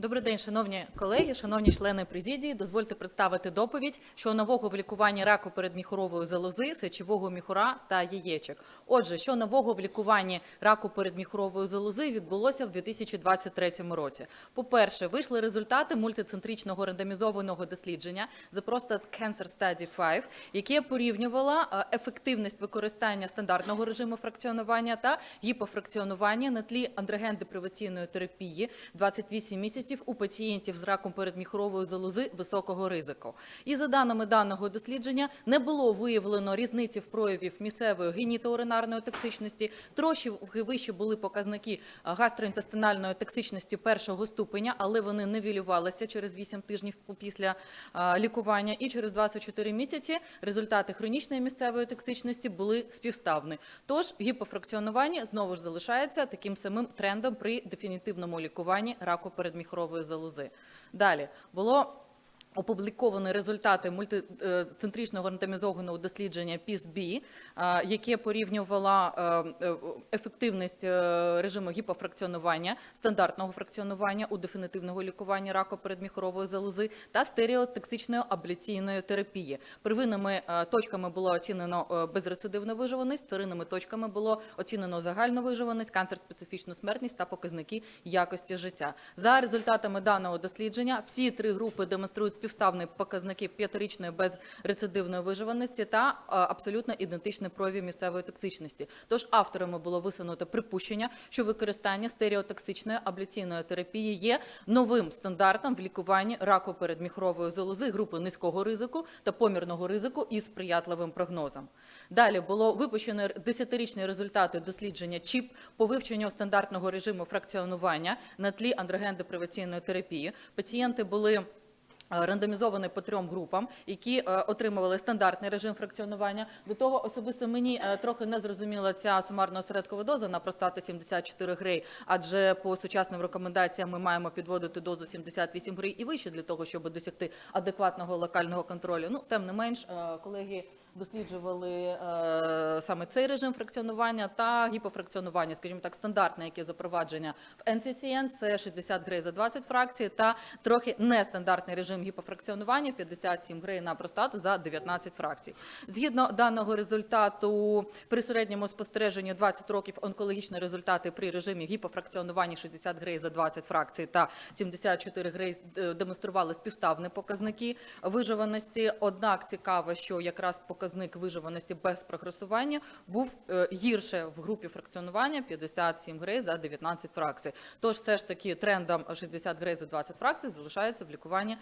Добрий день, шановні колеги, шановні члени президії. Дозвольте представити доповідь, що нового в лікуванні раку передміхорової залози, сечового міхура та яєчок. Отже, що нового в лікуванні раку передміхорової залози відбулося в 2023 році. По-перше, вийшли результати мультицентричного рандомізованого дослідження The Prostate Cancer Study 5, яке порівнювало е, ефективність використання стандартного режиму фракціонування та гіпофракціонування на тлі андроген-деприваційної терапії 28 місяців у пацієнтів з раком передміхорової залози високого ризику. І за даними даного дослідження, не було виявлено різниці в проявів місцевої генітоуринарної токсичності. Трошки вище були показники гастроінтестинальної токсичності першого ступеня, але вони не вілювалися через 8 тижнів після лікування. І через 24 місяці результати хронічної місцевої токсичності були співставні. Тож гіпофракціонування знову ж залишається таким самим трендом при дефінітивному лікуванні раку передміхорової залози. Далі було Опубліковані результати мультицентричного рандомізованого дослідження PIS-B, яке порівнювало е, е, ефективність е, режиму гіпофракціонування, стандартного фракціонування у дефінітивного лікування раку передміхорової залози та стереотоксичної абляційної терапії. Первинними е, точками було оцінено е, безрецидивну виживаність, вторинними точками було оцінено загальну виживаність, канцер-специфічну смертність та показники якості життя. За результатами даного дослідження всі три групи демонструють співставні показники п'ятирічної безрецидивної виживаності та е, абсолютно ідентичні прояві місцевої токсичності. Тож авторами було висунуто припущення, що використання стереотоксичної абляційної терапії є новим стандартом в лікуванні раку передміхрової залози групи низького ризику та помірного ризику із сприятливим прогнозом. Далі було випущено 10-річні результати дослідження ЧІП по вивченню стандартного режиму фракціонування на тлі андроген-деприваційної терапії. Пацієнти були е, рандомізовані по трьом групам, які е, отримували стандартний режим фракціонування. До того особисто мені е, трохи не зрозуміла ця сумарно осередкова доза на простату 74 грей, адже по сучасним рекомендаціям ми маємо підводити дозу 78 грей і вище для того, щоб досягти адекватного локального контролю. Ну, тим не менш, колеги досліджували е, саме цей режим фракціонування та гіпофракціонування, скажімо так, стандартне, яке запровадження в NCCN, це 60 грей за 20 фракцій, та трохи нестандартний режим гіпофракціонування 57 грей на простату за 19 фракцій. Згідно даного результату, при середньому спостереженні 20 років онкологічні результати при режимі гіпофракціонування 60 грей за 20 фракцій та 74 грей е, демонстрували співставні показники виживаності. Однак цікаво, що якраз показник виживаності без прогресування був е, гірше в групі фракціонування 57 грей за 19 фракцій. Тож все ж таки трендом 60 грей за 20 фракцій залишається в лікуванні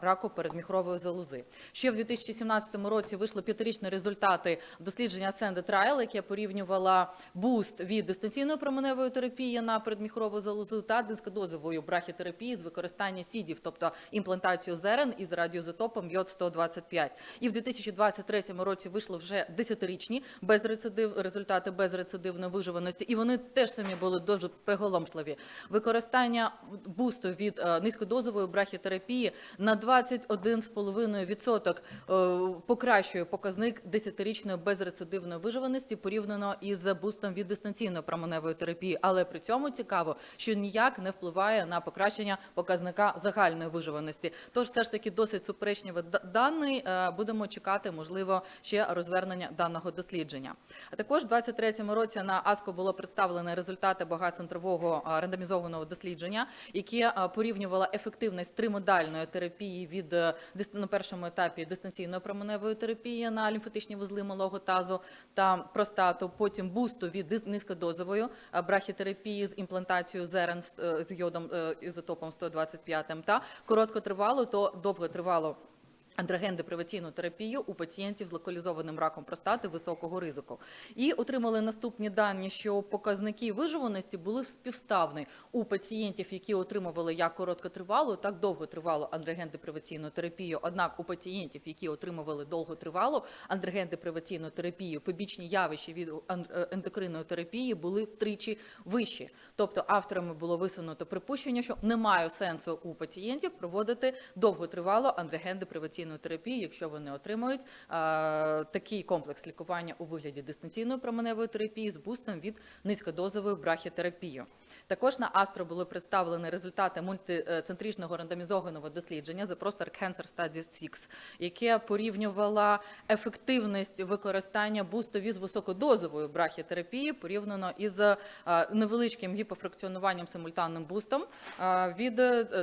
раку передміхрової залози. Ще в 2017 році вийшли п'ятирічні результати дослідження Ascended Trial, яке порівнювало буст від дистанційної променевої терапії на передміхрову залозу та дискодозової брахітерапії з використання сідів, тобто імплантацію зерен із радіозотопом йод 125 І в 2023 році вийшли вже десятирічні безрецидив результати безрецидивної виживаності, і вони теж самі були дуже приголомшливі. Використання бусту від е, низькодозової брахітерапії на 21,5% е, покращує показник десятирічної безрецидивної виживаності порівняно із бустом від дистанційної променевої терапії. Але при цьому цікаво, що ніяк не впливає на покращення показника загальної виживаності. Тож все ж таки досить суперечливі д- дані. Е, Будемо чекати, можливо, ще розвернення даного дослідження. А також у 2023 році на АСКО було представлено результати багатоцентрового а, рандомізованого дослідження, яке порівнювало ефективність тримодальної терапії від е, на першому етапі дистанційної променевої терапії на лімфатичні вузли малого тазу та простату, потім бусту від низькодозової брахітерапії з імплантацією зерен з, е, з йодом е, ізотопом 125 та короткотривалу, то довготривалу андроген-деприваційну терапію у пацієнтів з локалізованим раком простати високого ризику. І отримали наступні дані, що показники виживаності були співставні у пацієнтів, які отримували як короткотривалу, так довготривалу андроген-деприваційну терапію. Однак у пацієнтів, які отримували довготривалу андроген-деприваційну терапію, побічні явища від е, ендокринної терапії були втричі вищі. Тобто авторами було висунуто припущення, що немає сенсу у пацієнтів проводити довготривалу андроген-деприваційну радіопромінаційної терапії, якщо вони отримують е, такий комплекс лікування у вигляді дистанційної променевої терапії з бустом від низькодозової брахітерапії. Також на Астро були представлені результати мультицентричного рандомізованого дослідження The Prostate Cancer Studies 6, яке порівнювало ефективність використання бустові з високодозовою брахітерапії порівняно із е, невеличким гіпофракціонуванням симультанним бустом е, від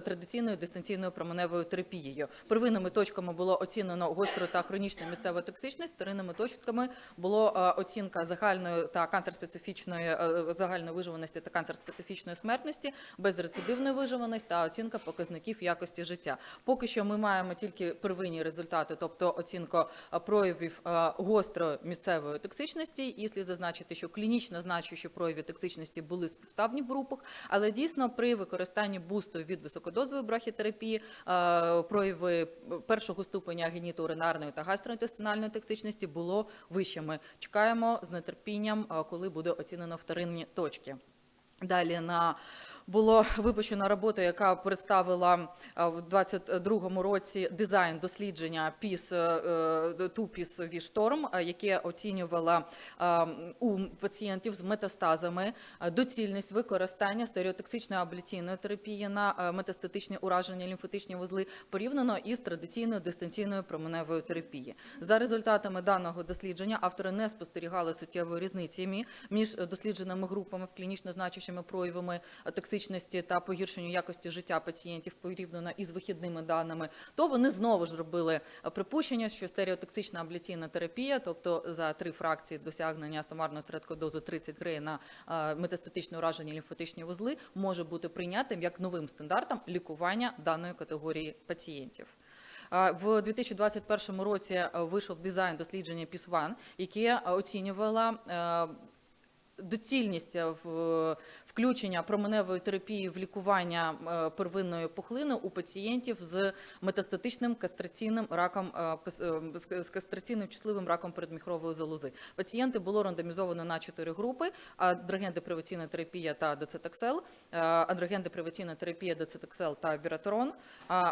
традиційної дистанційної променевої терапією. Первинними точками було оцінено гостру та хронічну місцеву токсичність, вторинними точками було е, оцінка загальної та канцер-специфічної е, загальної виживаності та канцер-специфічної смертності, безрецидивної виживаності та оцінка показників якості життя. Поки що ми маємо тільки первинні результати, тобто оцінку е, проявів гострої місцевої токсичності. І слід зазначити, що клінічно значущі прояви токсичності були співставні в групах, але дійсно при використанні бусту від високодозової брахітерапії прояви першого ступеня генітуринарної та гастроінтестинальної токсичності було вищими. Чекаємо з нетерпінням, е, коли буде оцінено вторинні точки. Далі на було випущена робота, яка представила е, в 22-му році дизайн дослідження PIS, е, тупіс Вішторм, яке оцінювало е, у пацієнтів з метастазами е, доцільність використання стереотоксичної абляційної терапії на е, метастатичні ураження лімфатичні вузли порівняно із традиційною дистанційною променевою терапією. За результатами даного дослідження автори не спостерігали суттєвої різниці між дослідженими групами в клінічно значущими проявами токсичності та погіршенню якості життя пацієнтів порівняно із вихідними даними, то вони знову ж зробили припущення, що стереотоксична абляційна терапія, тобто за три фракції досягнення сумарної середкодози 30 грей на метастатичне ураження лімфатичні вузли, може бути прийнятим як новим стандартом лікування даної категорії пацієнтів. В 2021 році вийшов дизайн дослідження PIS-1, яке оцінювало доцільність е, включення променевої терапії в лікування е, первинної пухлини у пацієнтів з метастатичним кастраційним раком е, з- кастраційним чутливим раком передміхрової залози. Пацієнти було рандомізовано на чотири групи: андроген-деприваційна терапія та доцетаксел, андроген-деприваційна терапія доцетаксел та біратерон,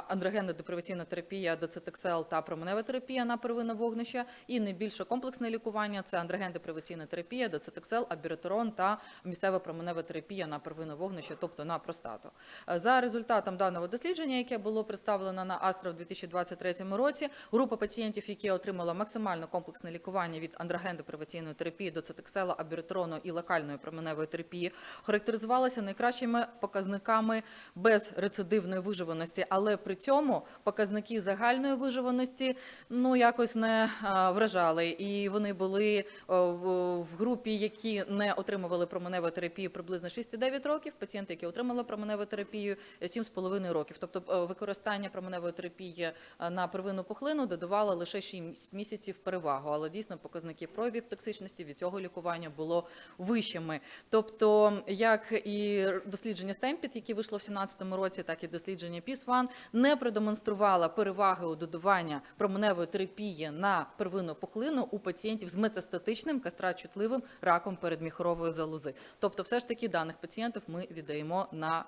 андроген-деприваційна терапія доцетаксел та променева терапія на первинне вогнище, і найбільше комплексне лікування це андроген-деприваційна терапія, доцетаксел, абіратерон та місцева променева терапія на первинне вогнище, тобто на простату. Е, За результатом даного дослідження, яке було представлено на Астро в 2023 році, група пацієнтів, які отримала максимально комплексне лікування від андроген-деприваційної терапії, доцетаксела, абіратерону і локальної променевої терапії, характеризувалася найкращими показниками безрецидивної виживаності, але при цьому показники загальної виживаності ну якось не а, вражали, і вони були в- в групі, які не отримували променеву терапію приблизно 6,9 років. Пацієнти, які отримали променеву терапію, 7,5 років. Тобто е, використання променевої терапії е, на первинну пухлину додавало лише 6 місяців перевагу, але дійсно показники проявів токсичності від цього лікування було вищими. Тобто, як і дослідження Стемпіт, яке вийшло в 2017 році, так і дослідження PIS-1, не продемонструвало переваги у додавання променевої терапії на первинну пухлину у пацієнтів з метастатичним кастрат-чутливим раком передміхорової залози. Тобто, все ж таки даних пацієнтів ми віддаємо на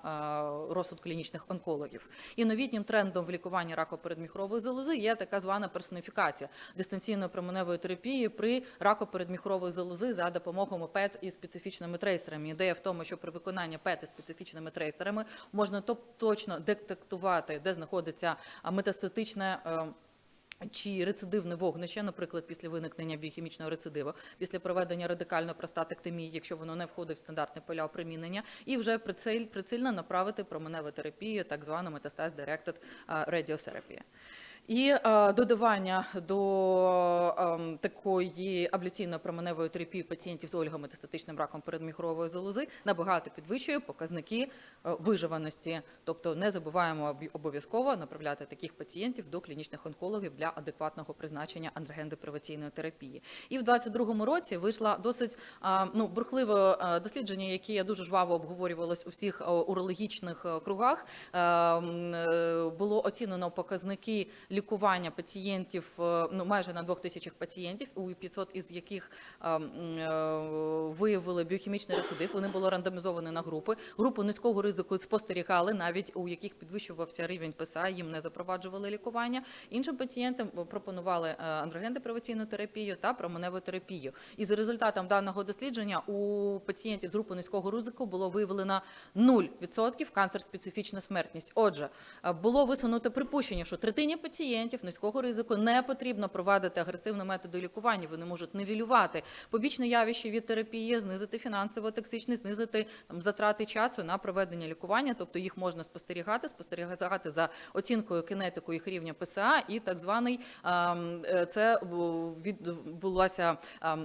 е, розсуд клінічних онкологів. І новітнім трендом в лікуванні раку передміхорової залози є така звана персоніфікація дистанційної променевої терапії при раку передміхорової залози за допомогою ПЕТ і специфічними трейсерами. Ідея в тому, що при виконанні ПЕТ і специфічними трейсерами можна точно детектувати, де знаходиться метастатичне. Чи рецидивне вогнище, наприклад, після виникнення біохімічного рецидиву, після проведення радикальної простатектомії, якщо воно не входить в стандартне поля опримінення, і вже прицель, прицільно направити променеву терапію, так звану метастаз directed радіотерапію. І е, додавання до ем, такої абляційної променевої терапії пацієнтів з ольгометастатичним раком передміхорової залози набагато підвищує показники е, виживаності. Тобто не забуваємо обов'язково направляти таких пацієнтів до клінічних онкологів для адекватного призначення андрогендеприваційної терапії. І в 2022 році вийшло досить а, ну, бурхливе е, дослідження, яке дуже жваво обговорювалось у всіх е, урологічних е, кругах. Е, е, Було оцінено показники лікування пацієнтів е, ну майже на двох тисячах пацієнтів, у 500 із яких е, е, виявили біохімічний рецидив. Вони були рандомізовані на групи. Групу низького ризику спостерігали, навіть у яких підвищувався рівень ПСА, їм не запроваджували лікування. Іншим пацієнтам пропонували андроген-деприваційну терапію та променеву терапію. І за результатом даного дослідження у пацієнтів з групи низького ризику було виявлено 0% канцер-специфічна смертність. Отже, було висунуто припущення, що третині пацієнтів низького ризику не потрібно провадити агресивні методи лікування. Вони можуть нівелювати побічне явище від терапії, знизити фінансово токсичність, знизити там, затрати часу на проведення лікування. Тобто їх можна спостерігати, спостерігати за оцінкою кинетику їх рівня ПСА і так званий е, це бу- відбулася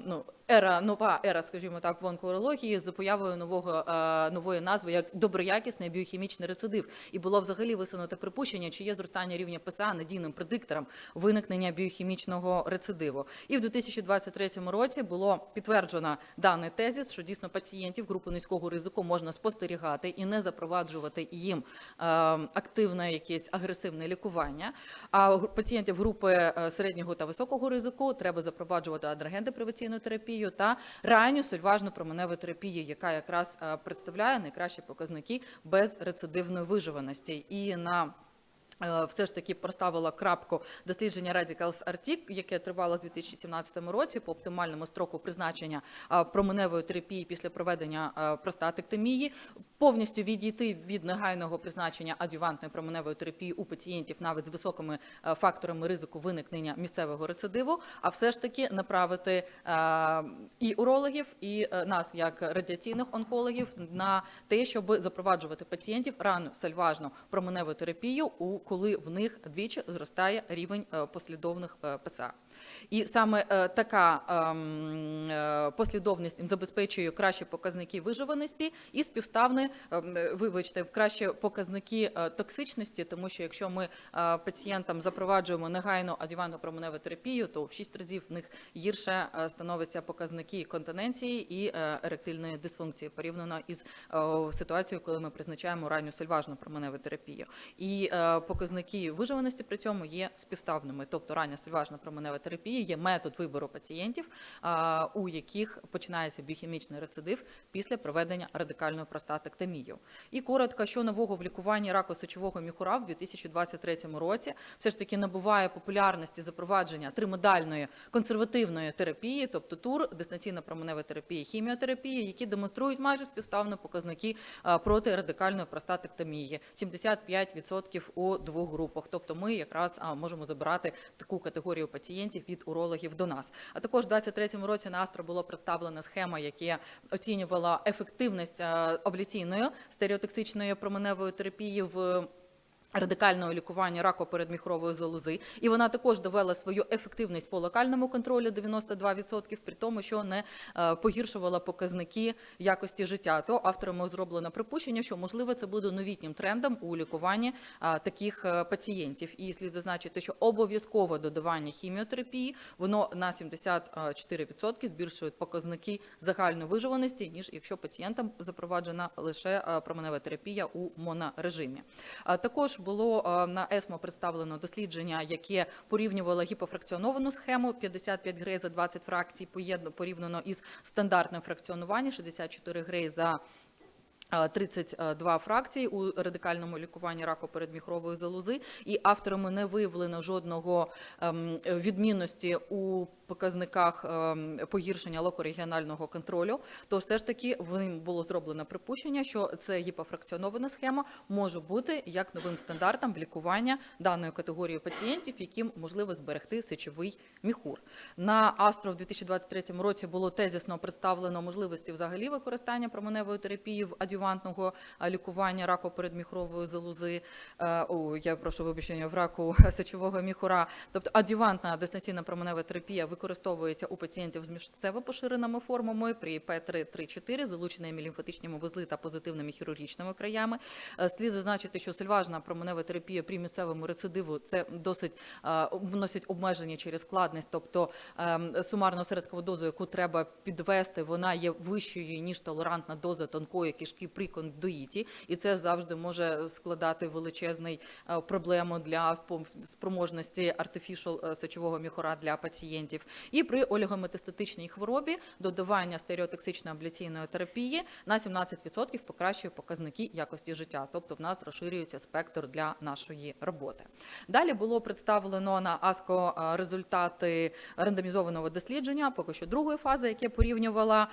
ну. Ера нова ера, скажімо так, в онкології з появою нового е, нової назви як доброякісний біохімічний рецидив, і було взагалі висунуто припущення, чи є зростання рівня ПСА надійним предиктором виникнення біохімічного рецидиву. І в 2023 році було підтверджено даний тезіс, що дійсно пацієнтів групи низького ризику можна спостерігати і не запроваджувати їм е, активне якесь агресивне лікування. А пацієнтів групи е, середнього та високого ризику треба запроваджувати адрогендеприваційну терапію та ранню сольважну променеву терапію, яка якраз е, представляє найкращі показники безрецидивної виживаності. І на все ж таки проставила крапку дослідження Radicals RT, яке тривало з 2017 році по оптимальному строку призначення е, променевої терапії після проведення е, простатектомії, повністю відійти від негайного призначення адювантної променевої терапії у пацієнтів навіть з високими е, факторами ризику виникнення місцевого рецидиву, а все ж таки направити е, і урологів, і е, нас, як радіаційних онкологів, на те, щоб запроваджувати пацієнтів рану сальважну променеву терапію, у коли в них двічі зростає рівень е, послідовних е, ПСА. І саме е, така ем, е, послідовність забезпечує кращі показники виживаності і співставні, ем, е, вибачте, кращі показники токсичності, тому що якщо ми пацієнтам запроваджуємо негайну адювантну променеву терапію, то в 6 разів в них гірше становляться показники континенції і еректильної дисфункції порівняно із ситуацією, коли ми призначаємо ранню сальважну променеву терапію. І показники виживаності при цьому є співставними, тобто рання сальважна променева терапія є метод вибору пацієнтів, у яких починається біохімічний рецидив після проведення радикальної простатектомії. І коротко, що нового в лікуванні раку сечового міхура в 2023 році все ж таки набуває популярності запровадження тримодальної консервативної терапії, тобто тур, дистанційна променева терапія, хіміотерапія, які демонструють майже співставно показники проти радикальної простатектомії 75% у двох групах. Тобто ми якраз можемо забирати таку категорію пацієнтів від урологів до нас. А також у 2023 році на Астро було представлена схема, яка оцінювала ефективність обліційної абляційної стереотоксичної променевої терапії в радикального лікування раку передміхрової залози, і вона також довела свою ефективність по локальному контролю 92%, при тому, що не е, погіршувала показники якості життя. То авторами зроблено припущення, що можливо це буде новітнім трендом у лікуванні таких е, пацієнтів. І слід зазначити, що обов'язкове додавання хіміотерапії воно на 74% збільшує показники загальної виживаності, ніж якщо пацієнтам запроваджена лише е, променева терапія у монорежимі. Також було е, на ЕСМО представлено дослідження, яке порівнювало гіпофракціоновану схему 55 грей за 20 фракцій, порівняно із стандартним фракціонуванням 64 грей за 32 фракції у радикальному лікуванні раку передміхрової залози, і авторами не виявлено жодного ем, відмінності у показниках ем, погіршення локорегіонального контролю. То все ж таки ним було зроблено припущення, що це гіпофракціонована схема може бути як новим стандартом в лікування даної категорії пацієнтів, яким можливо зберегти сечовий міхур. На Астро в 2023 році було тезісно представлено можливості взагалі використання променевої терапії в адювантного лікування раку передміхрової залози. Е, О, я прошу вибачення в раку сечового міхура. Тобто адювантна дистанційна променева терапія використовується у пацієнтів з міжсерцево поширеними формами при П3-3-4, залученими лімфатичними вузли та позитивними хірургічними краями. Е, Слід зазначити, що сильважна променева терапія при місцевому рецидиву це досить е, вносить обмеження через складність, тобто ем, сумарну осередкову дозу, яку треба підвести, вона є вищою ніж толерантна доза тонкої кишки показники при кондуїті, і це завжди може складати величезний е, проблему для спроможності artificial е, сечового міхура для пацієнтів. І при олігометастатичній хворобі додавання стереотоксичної абляційної терапії на 17% покращує показники якості життя, тобто в нас розширюється спектр для нашої роботи. Далі було представлено на АСКО е, результати рандомізованого дослідження, поки що другої фази, яке порівнювала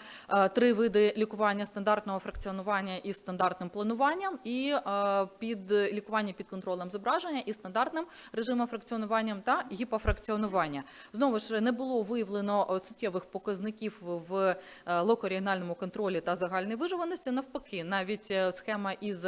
три види лікування стандартного фракціонування із стандартним плануванням, і е, під лікування під контролем зображення і стандартним режимом фракціонуванням та гіпофракціонування. Знову ж не було виявлено е, суттєвих показників в е, локорегіональному контролі та загальній виживаності. Навпаки, навіть схема із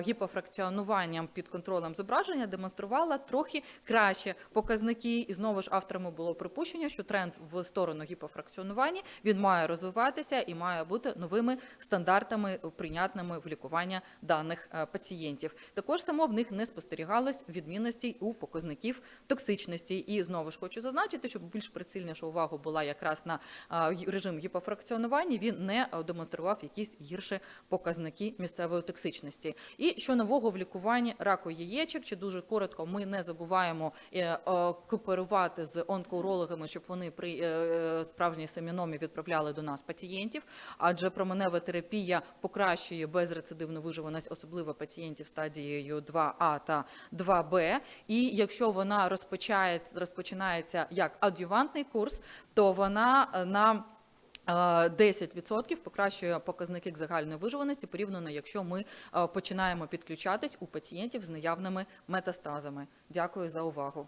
гіпофракціонуванням під контролем зображення демонструвала трохи краще показники. І знову ж авторами було припущення, що тренд в сторону гіпофракціонування він має розвиватися і має бути новими стандартами прийнятними в лікування даних е, пацієнтів. Також само в них не спостерігалось відмінностей у показників токсичності. І знову ж хочу зазначити, щоб більш прицільніша увага була якраз на е, режим гіпофракціонування. Він не е, демонстрував якісь гірші показники місцевої токсичності. І що нового в лікуванні раку яєчок, чи дуже коротко, ми не забуваємо кооперувати з онкоурологами, щоб вони при справжній семіномі відправляли до нас пацієнтів, адже променева терапія покращує безрецидивну виживаність, особливо пацієнтів стадією 2А та 2Б. І якщо вона розпочинається як адювантний курс, то вона е, на е, 10% покращує показники загальної виживаності порівняно, якщо ми е, починаємо підключатись у пацієнтів з наявними метастазами. Дякую за увагу.